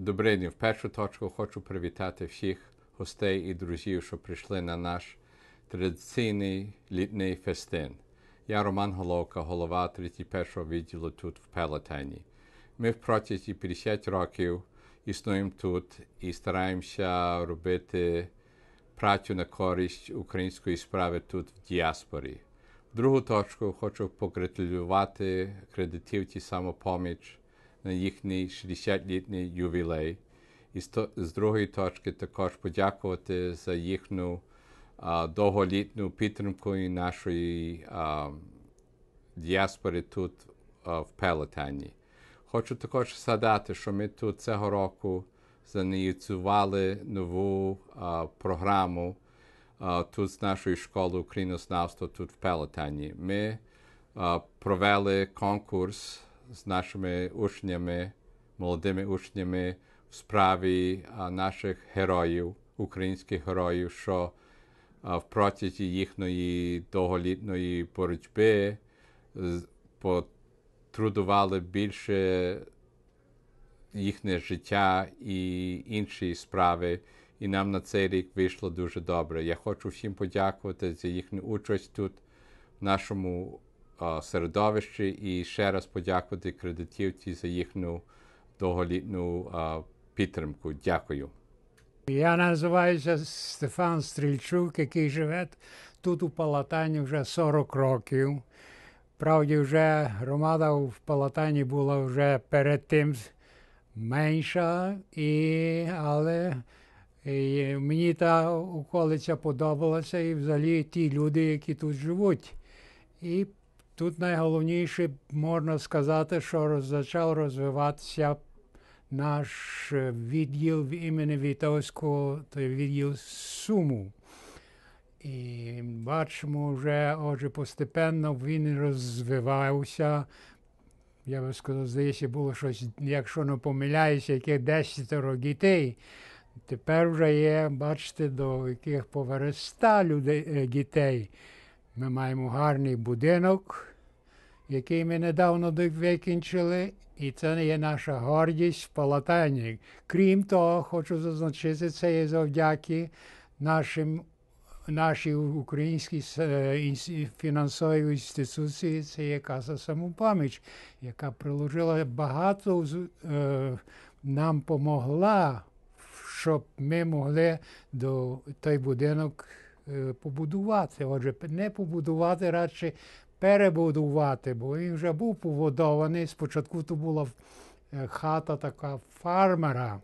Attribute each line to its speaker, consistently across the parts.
Speaker 1: Добрий день. В першу точку хочу привітати всіх гостей і друзів, що прийшли на наш традиційний літній фестин. Я Роман Головка, голова 31-го відділу тут в Пелетені. Ми протягом 50 років існуємо тут і стараємося робити працю на користь української справи тут в діаспорі. В другу точку хочу погратулювати кредитівці самопоміч на їхній 60-літній ювілей. І з другої точки також подякувати за їхню а, довголітню підтримку і нашої а, діаспори тут а, в Пелетані. Хочу також згадати, що ми тут цього року заніціювали нову а, програму а, тут з нашої школи українознавства тут в Пелетані. Ми а, провели конкурс з нашими учнями, молодими учнями в справі наших героїв, українських героїв, що в протязі їхньої довголітної боротьби потрудували більше їхнє життя і інші справи. І нам на цей рік вийшло дуже добре. Я хочу всім подякувати за їхню участь тут, в нашому середовищі, і ще раз подякувати кредитівці за їхню довголітню а, підтримку. Дякую.
Speaker 2: Я називаюся Стефан Стрільчук, який живе тут у Палатані вже 40 років. Правді, вже громада в Палатані була вже перед тим менша, і, але і мені та околиця подобалася і взагалі ті люди, які тут живуть. І тут найголовніше можна сказати, що почав розвиватися наш відділ імені Вітовського, той відділ Суму. І бачимо вже, отже, постепенно він розвивався. Я би сказав, здається, було щось, якщо не помиляюся, яких 10 дітей. Тепер вже є, бачите, до яких поверста людей, дітей. Ми маємо гарний будинок, який ми недавно викінчили, і це є наша гордість в Палатані. Крім того, хочу зазначити, це є завдяки нашим нашій українській фінансовій інституції, це є Каса Самопоміч, яка приложила багато нам помогла, щоб ми могли до той будинок побудувати. Отже, не побудувати, радше перебудувати, бо він вже був побудований. Спочатку то була хата така фармера.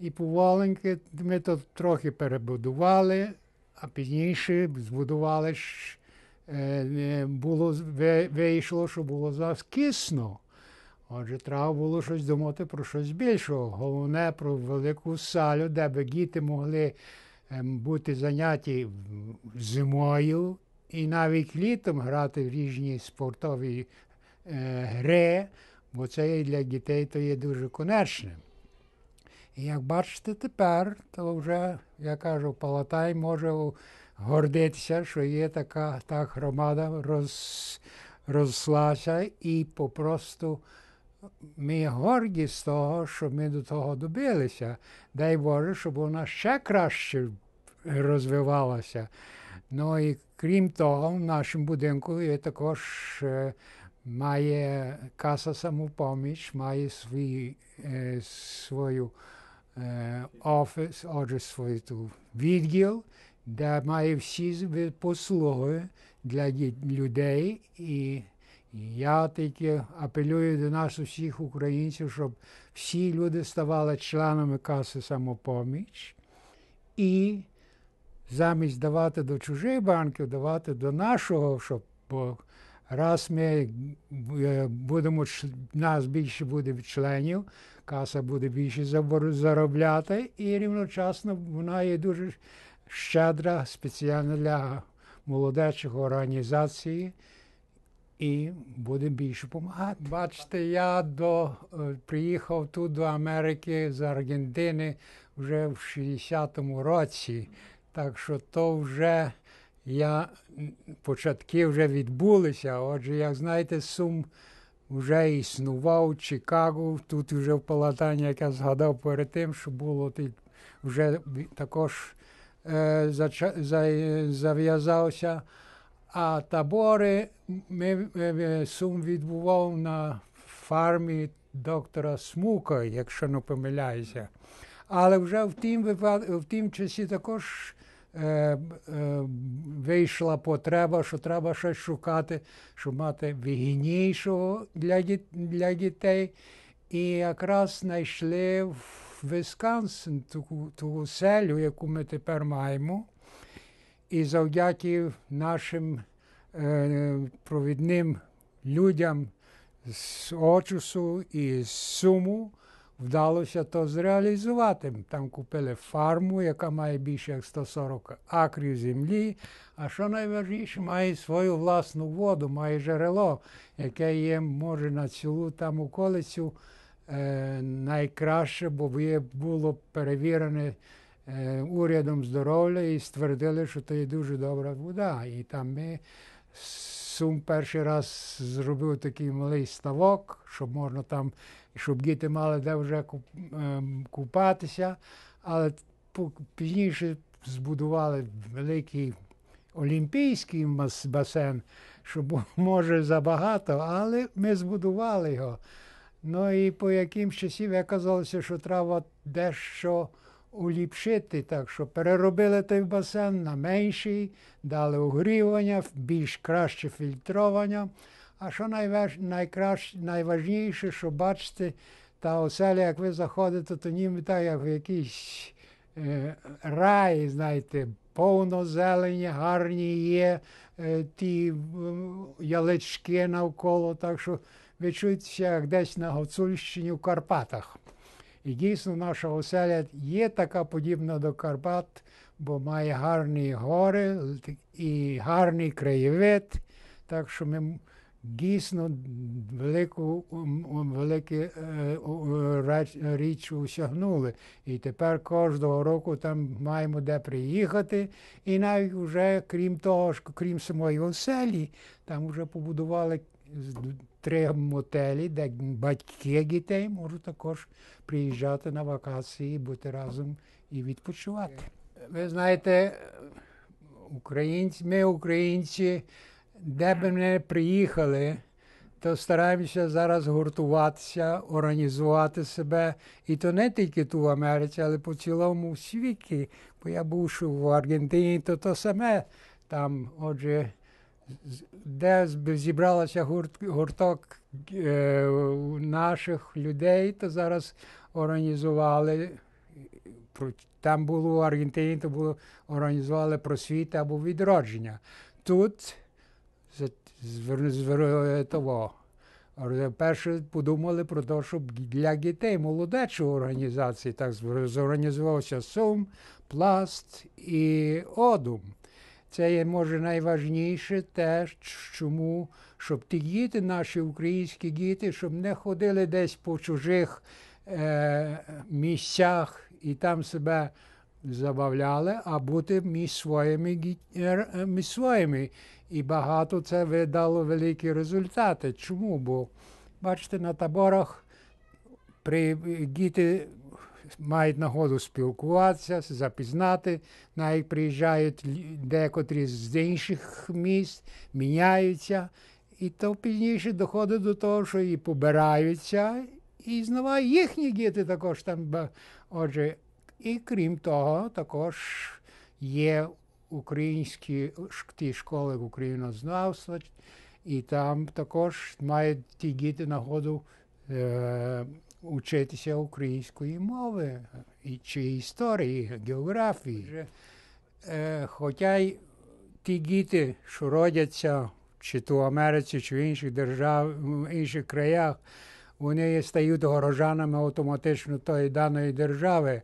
Speaker 2: І поволеньки ми то трохи перебудували, а пізніше збудували, було, вийшло, що було заскісно. Отже, треба було щось думати про щось більшого. Головне про велику салю, де б діти могли бути заняті зимою і навіть літом грати в різні спортові гри, бо це для дітей то є дуже конечним. І як бачите тепер, то вже, я кажу, Палатай може гордитися, що є така та громада роз, рослася і попросту ми горді з того, що ми до того добилися. Дай Боже, щоб вона ще краще розвивалася. Ну і крім того, в нашому будинку є також має каса самопоміч, має свій, е, свою е, офіс, отже, свій ту відділ, де має всі послуги для людей. І я тільки апелюю до нас, усіх українців, щоб всі люди ставали членами каси самопоміч. І замість давати до чужих банків, давати до нашого, щоб бо раз ми будемо нас більше буде членів, каса буде більше заробляти, і рівночасно вона є дуже щедра спеціально для молодечих організацій. І буде більше допомагати. Бачите, я до, приїхав тут до Америки з Аргентини вже в 60-му році. Так що то вже я початки вже відбулися. Отже, як знаєте, Сум вже існував Чикаго. Тут вже в Палатані, як я згадав перед тим, що було вже також е, за- зав'язався. А табори ми, е, Сум відбував на фармі доктора Смука, якщо не помиляюся. Але вже в тім, в тім часі також е, е, вийшла потреба, що треба щось шукати, щоб мати вигіднішого для дітей. І якраз знайшли в Висконсин ту, ту селю, яку ми тепер маємо. І завдяки нашим е, провідним людям з Очусу і з Суму вдалося то зреалізувати. Там купили фарму, яка має більше як 140 акрів землі. А що найважливіше, має свою власну воду, має джерело, яке є, може, на цілу там околицю е, найкраще, бо було перевірене е, урядом здоров'я і ствердили, що це є дуже добра вода. І там ми Сум перший раз зробив такий малий ставок, щоб можна там, щоб діти мали де вже ем, купатися. Але пізніше збудували великий олімпійський басейн, що може забагато, але ми збудували його. Ну і по якимсь часів оказалося, що треба дещо уліпшити, так що переробили той басейн на менший, дали огрівання, більш краще фільтрування. А що найваж, найкраще, найважніше, що бачите, та оселя, як ви заходите, то ніби так, як в якийсь е, рай, знаєте, повно зелені, гарні є е, ті е, ялички навколо, так що ви чуєтеся як десь на Гуцульщині в Карпатах. І дійсно наша оселя є така подібна до Карпат, бо має гарні гори і гарний краєвид. Так що ми дійсно велику, велике е, реч- річ осягнули. І тепер кожного року там маємо де приїхати. І навіть вже, крім того, ж, крім самої оселі, там вже побудували три мотелі, де батьки дітей можуть також приїжджати на вакації, бути разом і відпочивати. Ви знаєте, українці, ми, українці, де б не приїхали, то стараємося зараз гуртуватися, організувати себе. І то не тільки тут в Америці, але по цілому світі. Бо я був в Аргентині, то то саме там, отже, де зібралося гурт, гурток е, наших людей, то зараз організували. Там було в Аргентині, то було організували просвіти або відродження. Тут того. Перше подумали про те, щоб для дітей молодечої організації так зорганізувався Сум, Пласт і Одум. Це є, може, найважніше теж, чому, щоб ті діти, наші українські діти, щоб не ходили десь по чужих е, місцях і там себе забавляли, а бути між своїми, е, між своїми. І багато це видало великі результати. Чому? Бо, бачите, на таборах при, діти мають нагоду спілкуватися, запізнати, навіть приїжджають декотрі з інших міст, міняються. І то пізніше доходить до того, що і побираються, і знову їхні діти також там. Отже, і крім того, також є українські ті школи українознавства, і там також мають ті діти нагоду е, учитися української мови, і, чи історії, географії. Е, хоча й ті діти, що родяться чи то в Америці, чи в інших держав, в інших краях, вони стають горожанами автоматично тої даної держави.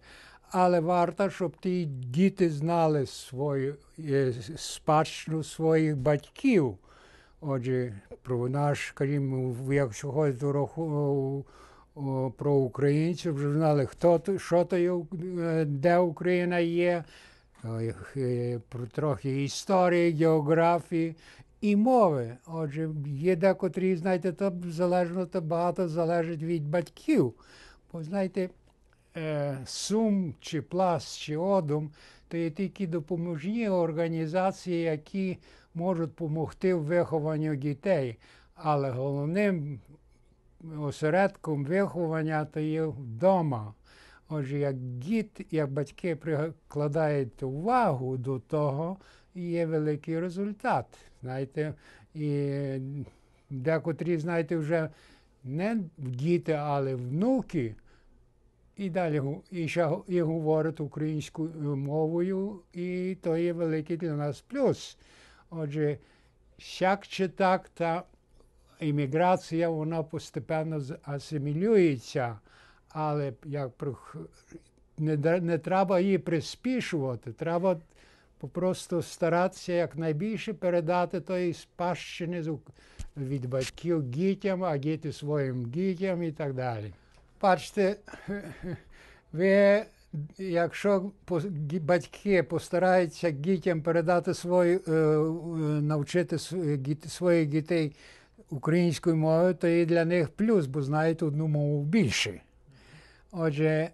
Speaker 2: Але варто, щоб ті діти знали свою е, спадщину своїх батьків. Отже, про наш, скажімо, якщо ходить у про українців, вже знали, хто то, що то є, е, де Україна є, е, про трохи історії, географії, і мови. Отже, є декотрі, знаєте, то залежно то багато залежить від батьків. Бо знаєте, сум чи пласт, чи одум то є тільки допоможні організації, які можуть допомогти в вихованню дітей. Але головним осередком виховання то є вдома. Отже, як діт, як батьки прикладають увагу до того, є великий результат. Знаєте, і декотрі, знаєте, вже не діти, але внуки. І далі і і говорять українською мовою, і то є великий для нас плюс. Отже, як чи так, та імміграція вона постепенно асимілюється, але як не, не треба її приспішувати, треба просто старатися якнайбільше передати тої спадщини від батьків дітям, а діти своїм дітям і так далі. Бачите, ви, якщо батьки постараються дітям передати свою, е, навчити своїх дітей українською мовою, то і для них плюс, бо знають одну мову більше. Отже,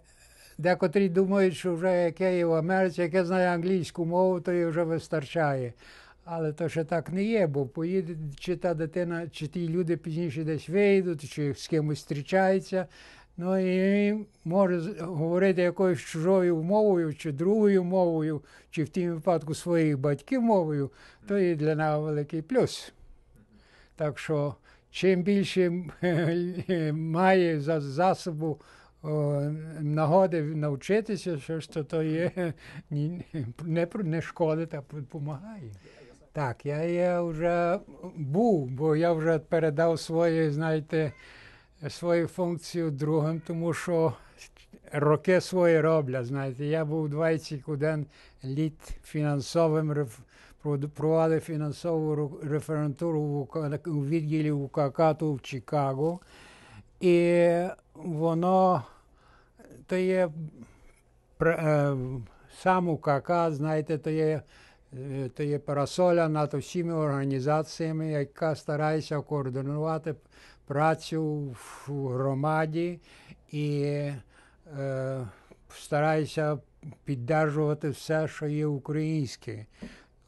Speaker 2: декотрі думають, що вже яке є в Америці, яке знає англійську мову, то їй вже вистачає. Але то ще так не є, бо поїде, чи та дитина, чи ті люди пізніше десь вийдуть, чи з кимось зустрічаються. Ну і може говорити якоюсь чужою мовою, чи другою мовою, чи в тім випадку своїх батьків мовою, то і для нас великий плюс. Так що чим більше має за засобу нагоди навчитися, що ж то, то є не, не шкодить, а допомагає. Так, я, я вже був, бо я вже передав свої, знаєте, свою функцію другим, тому що роки свої роблять. Знаєте, я був 21 літ фінансовим проводив фінансову референтуру у відділі УКК в Чикаго. І воно то є сам УКК, знаєте, то є то є парасоля над усіма організаціями, яка старається координувати працю в громаді і е, старається піддержувати все, що є українське.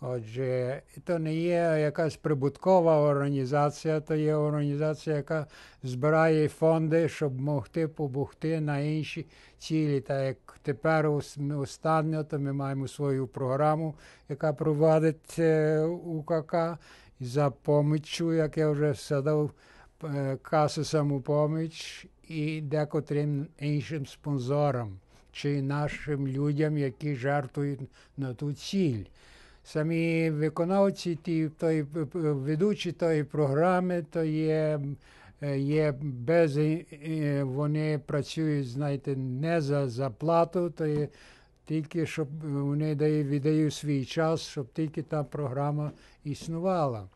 Speaker 2: Отже, то не є якась прибуткова організація, то є організація, яка збирає фонди, щоб могти побухти на інші цілі. Та як тепер останньо, то ми маємо свою програму, яка проводить е, УКК за поміччю, як я вже сказав, касу самопоміч і декотрим іншим спонсорам чи нашим людям, які жертвують на ту ціль самі виконавці, ті, той, ведучі тої програми, то є є без вони працюють, знаєте, не за зарплату, то є тільки щоб вони віддають свій час, щоб тільки та програма існувала.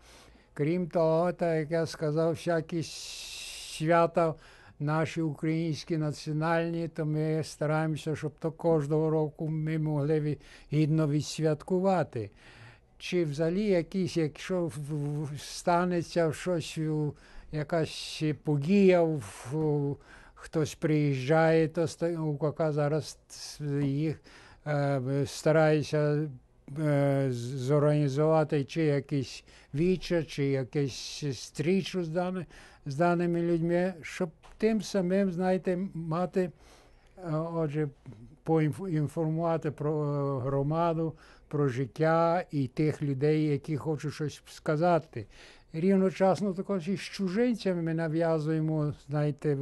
Speaker 2: Крім того, так як я сказав, всякі свята наші українські національні, то ми стараємося, щоб то кожного року ми могли гідно відсвяткувати. Чи взагалі якісь, якщо станеться щось, якась подія, хтось приїжджає, то УКК зараз їх е, старається е, зорганізувати чи якийсь вічер, чи якийсь стрічу з даними, з даними людьми, щоб тим самим, знаєте, мати, е, отже, поінформувати про е, громаду, про життя і тих людей, які хочуть щось сказати. Рівночасно також і з чужинцями ми нав'язуємо, знаєте,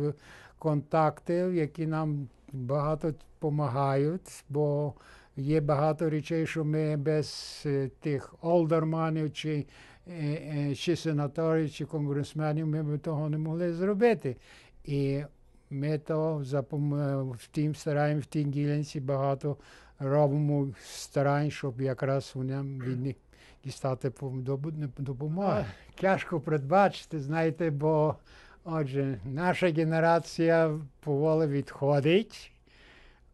Speaker 2: контакти, які нам багато допомагають, бо є багато речей, що ми без е, тих олдерманів чи чи сенаторів, чи конгресменів ми б того не могли зробити. І ми то в тім стараємо в тій ділянці багато робимо старань, щоб якраз вони від них дістати допомогу. Тяжко передбачити, знаєте, бо отже, наша генерація поволі відходить,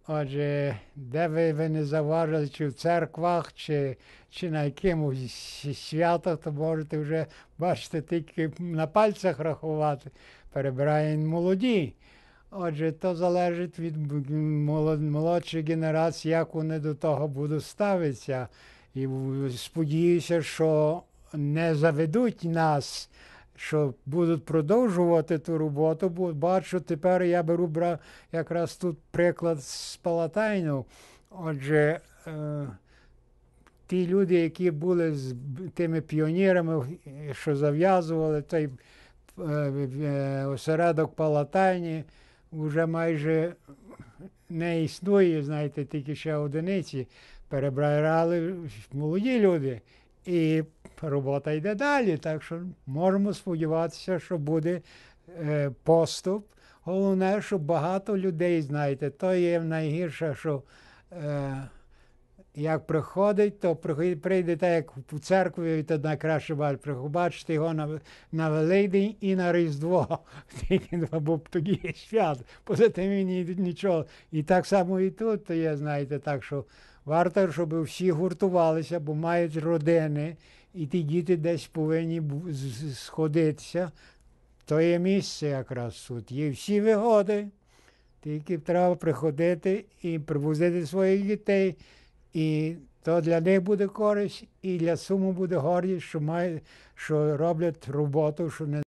Speaker 2: Отже, де ви, ви не заважили, чи в церквах, чи, чи на якомусь святах, то можете вже бачите, тільки на пальцях рахувати. Перебирають молоді. Отже, то залежить від молодшої генерації, як вони до того будуть ставитися. І сподіваюся, що не заведуть нас, що будуть продовжувати ту роботу, бо бачу, тепер я беру бра, якраз тут приклад з Палатайну. Отже, е, ті люди, які були з тими піонерами, е, що зав'язували той е, е, осередок Палатайні, вже майже не існує, знаєте, тільки ще одиниці. Перебирали молоді люди. І робота йде далі. Так що можемо сподіватися, що буде е, поступ. Головне, щоб багато людей, знаєте, то є найгірше, що е, як приходить, то прийде так, як у церкві, то найкраще бачити. Його на, на Великдень і на Різдво. Бо тоді є свят. Поза тим він нічого. І так само і тут то є, знаєте, так що варто, щоб всі гуртувалися, бо мають родини, і ті діти десь повинні сходитися. То є місце якраз тут. Є всі вигоди. Тільки треба приходити і привозити своїх дітей. І то для них буде користь, і для суму буде гордість, що, має, що роблять роботу, що не